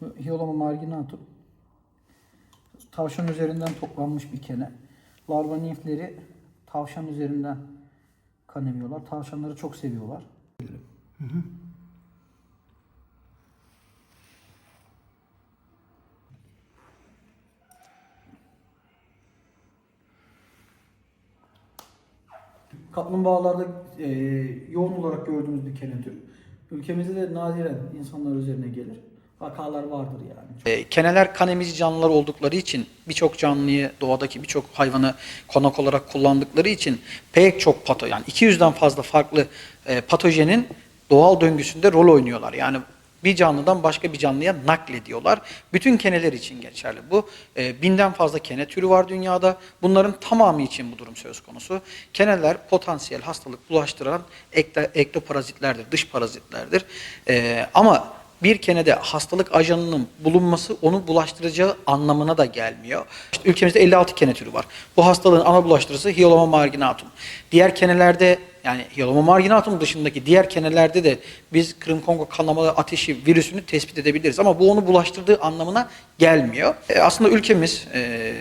Hyoloma marginatum. Tavşan üzerinden toplanmış bir kene. Larva nimfleri tavşan üzerinden kan emiyorlar. Tavşanları çok seviyorlar. Kaplumbağalarda e, yoğun olarak gördüğümüz bir kene türü. Ülkemizde de nadiren insanlar üzerine gelir. Vakalar vardır yani. E, keneler kan emici canlılar oldukları için birçok canlıyı doğadaki birçok hayvanı konak olarak kullandıkları için pek çok pato yani 200'den fazla farklı e, patojenin doğal döngüsünde rol oynuyorlar. Yani bir canlıdan başka bir canlıya naklediyorlar. Bütün keneler için geçerli. Bu e, binden fazla kene türü var dünyada. Bunların tamamı için bu durum söz konusu. Keneler potansiyel hastalık bulaştıran ekle, ektoparazitlerdir, dış parazitlerdir. E, ama bir kenede hastalık ajanının bulunması onu bulaştıracağı anlamına da gelmiyor. İşte ülkemizde 56 kene türü var. Bu hastalığın ana bulaştırıcısı Hyoloma marginatum. Diğer kenelerde yani Hyoloma marginatum dışındaki diğer kenelerde de biz Kırım Kongo kanamalı ateşi virüsünü tespit edebiliriz. Ama bu onu bulaştırdığı anlamına gelmiyor. E, aslında ülkemiz e,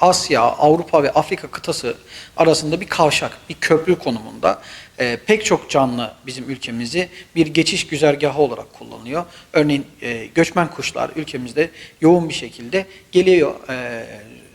Asya, Avrupa ve Afrika kıtası arasında bir kavşak, bir köprü konumunda. Ee, pek çok canlı bizim ülkemizi bir geçiş güzergahı olarak kullanıyor. Örneğin e, göçmen kuşlar ülkemizde yoğun bir şekilde geliyor. Ee,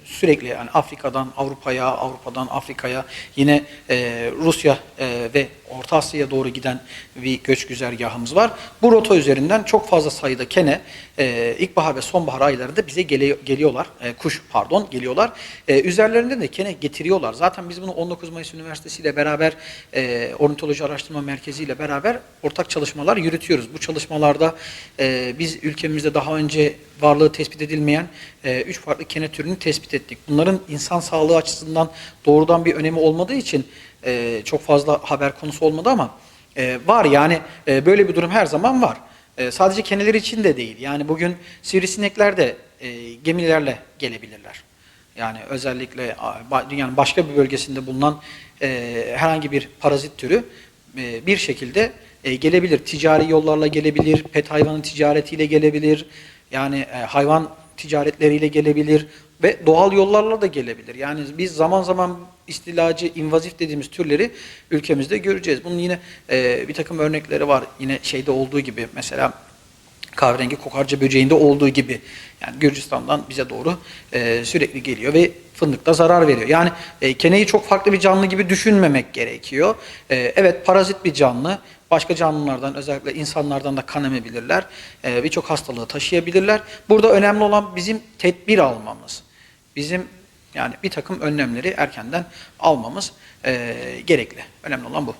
sürekli yani Afrika'dan Avrupa'ya, Avrupa'dan Afrika'ya yine e, Rusya e, ve Orta Asya'ya doğru giden bir göç güzergahımız var. Bu rota üzerinden çok fazla sayıda kene e, ilkbahar ve sonbahar aylarında bize geliyor, geliyorlar. E, kuş pardon geliyorlar. E, üzerlerinde de kene getiriyorlar. Zaten biz bunu 19 Mayıs Üniversitesi ile beraber e, Ornitoloji Araştırma Merkezi ile beraber ortak çalışmalar yürütüyoruz. Bu çalışmalarda e, biz ülkemizde daha önce varlığı tespit edilmeyen e, üç farklı kene türünü tespit ettik. Bunların insan sağlığı açısından doğrudan bir önemi olmadığı için e, çok fazla haber konusu olmadı ama e, var yani e, böyle bir durum her zaman var. E, sadece keneler için de değil. Yani bugün sivrisinekler de e, gemilerle gelebilirler. Yani özellikle dünyanın başka bir bölgesinde bulunan e, herhangi bir parazit türü e, bir şekilde e, gelebilir. Ticari yollarla gelebilir, pet hayvanın ticaretiyle gelebilir. Yani e, hayvan ticaretleriyle gelebilir ve doğal yollarla da gelebilir. Yani biz zaman zaman istilacı, invazif dediğimiz türleri ülkemizde göreceğiz. Bunun yine e, bir takım örnekleri var. Yine şeyde olduğu gibi mesela kahverengi kokarca böceğinde olduğu gibi yani Gürcistan'dan bize doğru e, sürekli geliyor ve fındıkta zarar veriyor. Yani e, keneyi çok farklı bir canlı gibi düşünmemek gerekiyor. E, evet parazit bir canlı. Başka canlılardan özellikle insanlardan da kan emebilirler. E, Birçok hastalığı taşıyabilirler. Burada önemli olan bizim tedbir almamız. Bizim yani bir takım önlemleri erkenden almamız e, gerekli. Önemli olan bu.